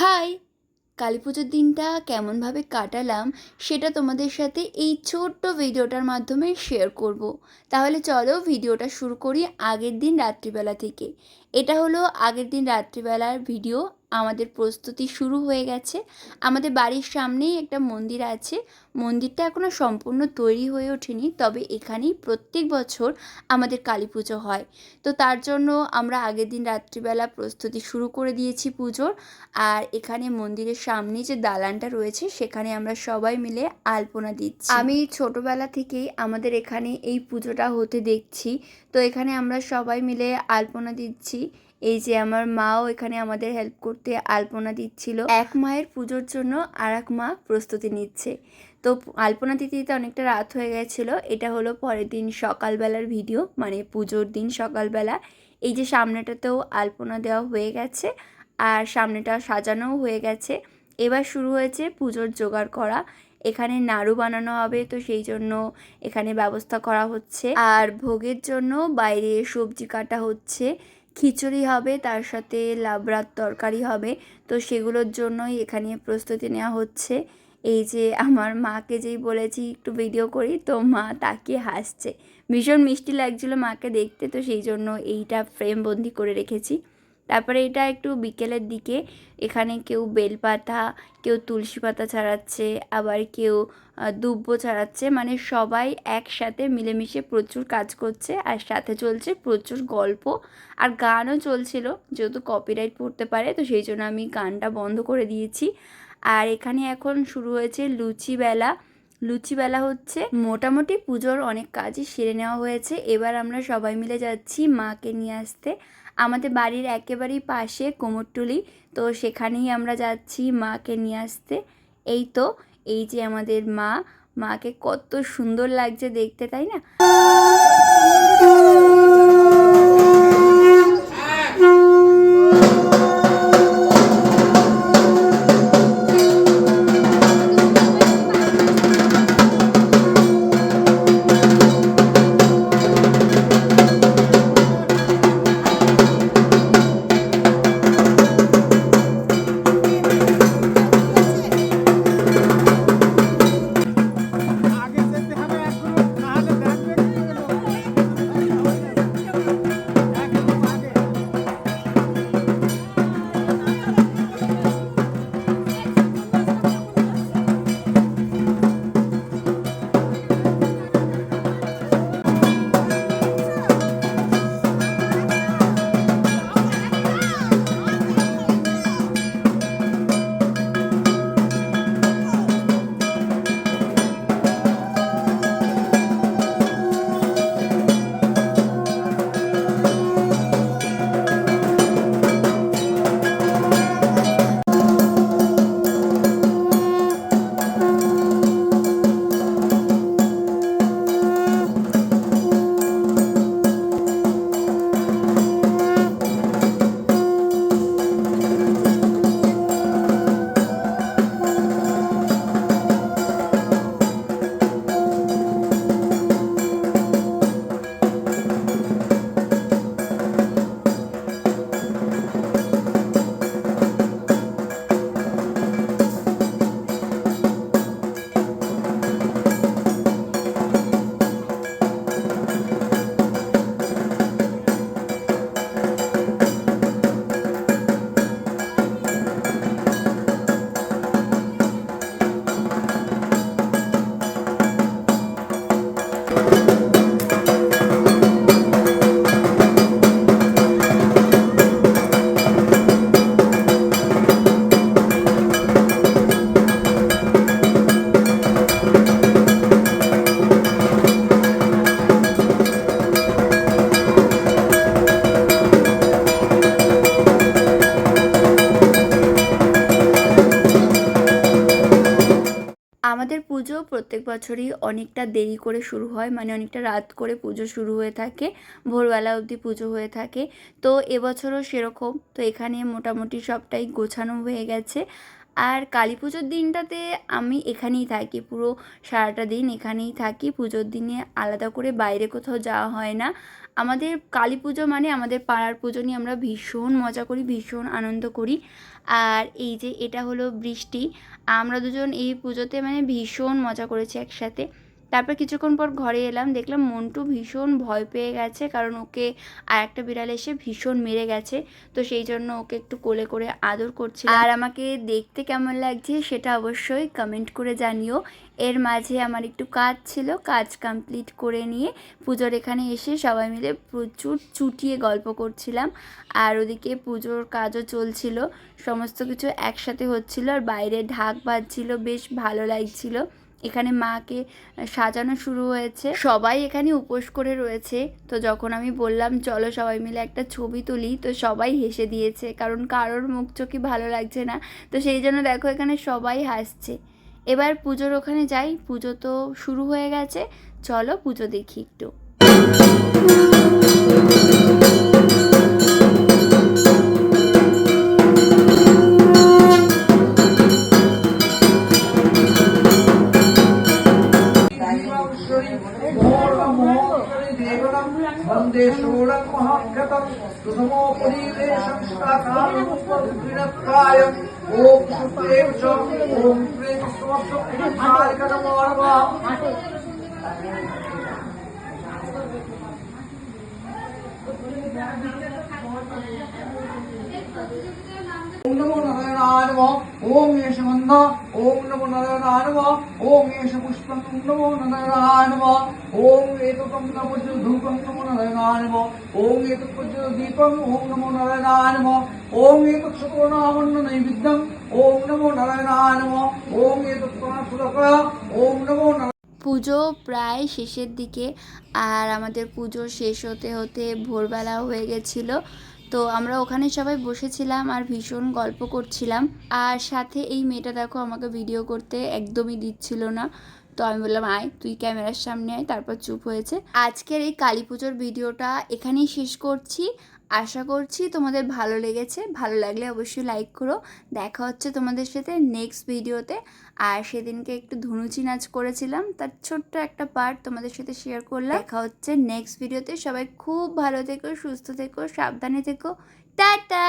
High, Kali পুজোর দিনটা কেমনভাবে কাটালাম সেটা তোমাদের সাথে এই ছোট্ট ভিডিওটার মাধ্যমে শেয়ার করব। তাহলে চলো ভিডিওটা শুরু করি আগের দিন রাত্রিবেলা থেকে এটা হলো আগের দিন রাত্রিবেলার ভিডিও আমাদের প্রস্তুতি শুরু হয়ে গেছে। আমাদের বাড়ির সামনেই একটা মন্দির আছে। মন্দিরটা এখনও সম্পূর্ণ তৈরি হয়ে ওঠেনি, তবে এখানেই প্রত্যেক বছর আমাদের কালী পুজো হয়। তো তার জন্য আমরা আগের দিন রাত্রিবেলা প্রস্তুতি শুরু করে দিয়েছি পুজোর। আর এখানে মন্দিরের সামনে যে দালানটা রয়েছে, সেখানে আমরা সবাই মিলে আলপনা দিচ্ছি। আমি ছোটবেলা থেকেই আমাদের এখানে এই পুজোটা হতে দেখছি। তো এখানে আমরা সবাই মিলে আলপনা দিচ্ছি। এই যে আমার মাও এখানে আমাদের হেল্প করতে আলপনা দিচ্ছিল। এক মায়ের পুজোর জন্য আর এক মা প্রস্তুতি নিচ্ছে। তো আলপনা দিতে দিতে অনেকটা রাত হয়ে গেছিল। এটা হলো পরের দিন সকালবেলার ভিডিও মানে পুজোর দিন সকালবেলা। এই যে সামনেটাতেও আলপনা দেওয়া হয়ে গেছে আর সামনেটা সাজানোও হয়ে গেছে। এবার শুরু হয়েছে পুজোর জোগাড় করা। এখানে নাড়ু বানানো হবে, তো সেই জন্য এখানে ব্যবস্থা করা হচ্ছে। আর ভোগের জন্য বাইরে সবজি কাটা হচ্ছে। খিচুড়ি হবে, তার সাথে লাবড়ার তরকারি হবে। তো সেগুলোর জন্যই এখানে প্রস্তুতি নেওয়া হচ্ছে। এই যে আমার মাকে যেই বলেছি একটু ভিডিও করি, তো মা তাকে হাসছে। ভীষণ মিষ্টি লাগছিল মাকে দেখতে, তো সেই জন্য এইটা ফ্রেম বন্দি করে রেখেছি। তারপরে এটা একটু বিকেলের দিকে। এখানে কেউ বেলপাতা, কেউ তুলসী পাতা ছাড়াচ্ছে, আবার কেউ দুব্ব ছাড়াচ্ছে। মানে সবাই একসাথে মিলেমিশে প্রচুর কাজ করছে আর সাথে চলছে প্রচুর গল্প আর গানও চলছিল, যেহেতু কপিরাইট পড়তে পারে, তো সেই জন্য আমি গানটা বন্ধ করে দিয়েছি। আর এখানে এখন শুরু হয়েছে লুচিবেলা লুচিবেলা হচ্ছে মোটামুটি পুজোর অনেক কাজই সেরে নেওয়া হয়েছে। এবার আমরা সবাই মিলে যাচ্ছি মাকে নিয়ে আসতে। আমাদের বাড়ির একেবারেই পাশে কোমরটুলি, তো সেখানেই আমরা যাচ্ছি মাকে নিয়ে আসতে। এই তো, এই যে আমাদের মা, মাকে কত সুন্দর লাগছে দেখতে, তাই না? আমাদের পুজো প্রত্যেক বছরই অনেকটা দেরি করে শুরু হয় মানে অনেকটা রাত করে পুজো শুরু হয়ে থাকে, ভোরবেলা অবধি পুজো হয়ে থাকে। তো এবছরও সেরকম, তো এখানে মোটামুটি সবটাই গোছানো হয়ে গেছে। আর কালী পুজোর দিনটাতে আমি এখানেই থাকি, পুরো সারাটা দিন এখানেই থাকি। পুজোর দিনে আলাদা করে বাইরে কোথাও যাওয়া হয় না। আমাদের কালী পুজো মানে আমাদের পাড়ার পুজো নিয়ে আমরা ভীষণ মজা করি, ভীষণ আনন্দ করি। আর এই যে এটা হলো বৃষ্টি, আমরা দুজন এই পুজোতে মানে ভীষণ মজা করেছি একসাথে। তারপর কিছুক্ষণ পর ঘরে এলাম, দেখলাম মন্টু ভীষণ ভয় পেয়ে গেছে, কারণ ওকে আর একটা বিড়াল এসে ভীষণ মেরে গেছে। তো সেই জন্য ওকে একটু কোলে করে আদর করছিল আর আমাকে দেখতে কেমন লাগছে সেটা অবশ্যই কমেন্ট করে জানিও। এর মাঝে আমার একটু কাজ ছিল, কাজ কমপ্লিট করে নিয়ে পুজোর এখানে এসে সবাই মিলে প্রচুর চুটিয়ে গল্প করছিলাম। আর ওদিকে পুজোর কাজও চলছিল, সমস্ত কিছু একসাথে হচ্ছিল, আর বাইরে ঢাক বাজছিল, বেশ ভালো লাগছিল। এখানে মাকে সাজানো শুরু হয়েছে। সবাই এখানে উপোস করে রয়েছে। তো যখন আমি বললাম, চলো সবাই মিলে একটা ছবি তুলি, তো সবাই হেসে দিয়েছে, কারণ কারোর মুখ চোখই ভালো লাগছে না। তো সেই জন্য দেখো এখানে সবাই হাসছে। এবার পুজোর ওখানে যাই। পুজো তো শুরু হয়ে গেছে। চলো পুজো দেখি একটু। सुषमोपरीदेशं शाखायम् ॐ सुप्रेम च ॐ प्रेम समस्तनमो नमः ॐ नमो नारायणाय नमः ॐ एष मन्द ॐ नमो नारायणाय नमः ॐ एष पुष्पं ॐ नमो नारायणाय नमः ॐ एततं नमो धूपं नमो नारायणाय नमः ॐ एतत् पूज्य दीपं ॐ नमो नारायणाय नमः ॐ एतत् शतोनामन्न नैवेद्यम् ॐ नमो नारायणाय नमः ॐ एतत् प्राणफुलकः ॐ नमो नारायणाय পুজো প্রায় শেষের দিকে আর আমাদের পুজো শেষ হতে হতে ভোরবেলা হয়ে গেছিলো তো আমরা ওখানে সবাই বসেছিলাম আর ভীষণ গল্প করছিলাম। আর সাথে এই মেয়েটা দেখো আমাকে ভিডিও করতে একদমই দিচ্ছিল না। তো আমি বললাম, আয়, তুই ক্যামেরার সামনে আয়, তারপর চুপ হয়েছে। আজকের এই কালী পুজোর ভিডিওটা এখানেই শেষ করছি। আশা করছি তোমাদের ভালো লেগেছে। ভালো লাগলে অবশ্যই লাইক করো। দেখা হচ্ছে তোমাদের সাথে নেক্সট ভিডিওতে আর সেদিনকে একটু ধনুচি নাচ করেছিলাম। তার ছোট্ট একটা পার্ট তোমাদের সাথে শেয়ার করলাম। দেখা হচ্ছে নেক্সট ভিডিওতে সবাই খুব ভালো থেকো, সুস্থ থেকো, সাবধানে থেকো। টাটা!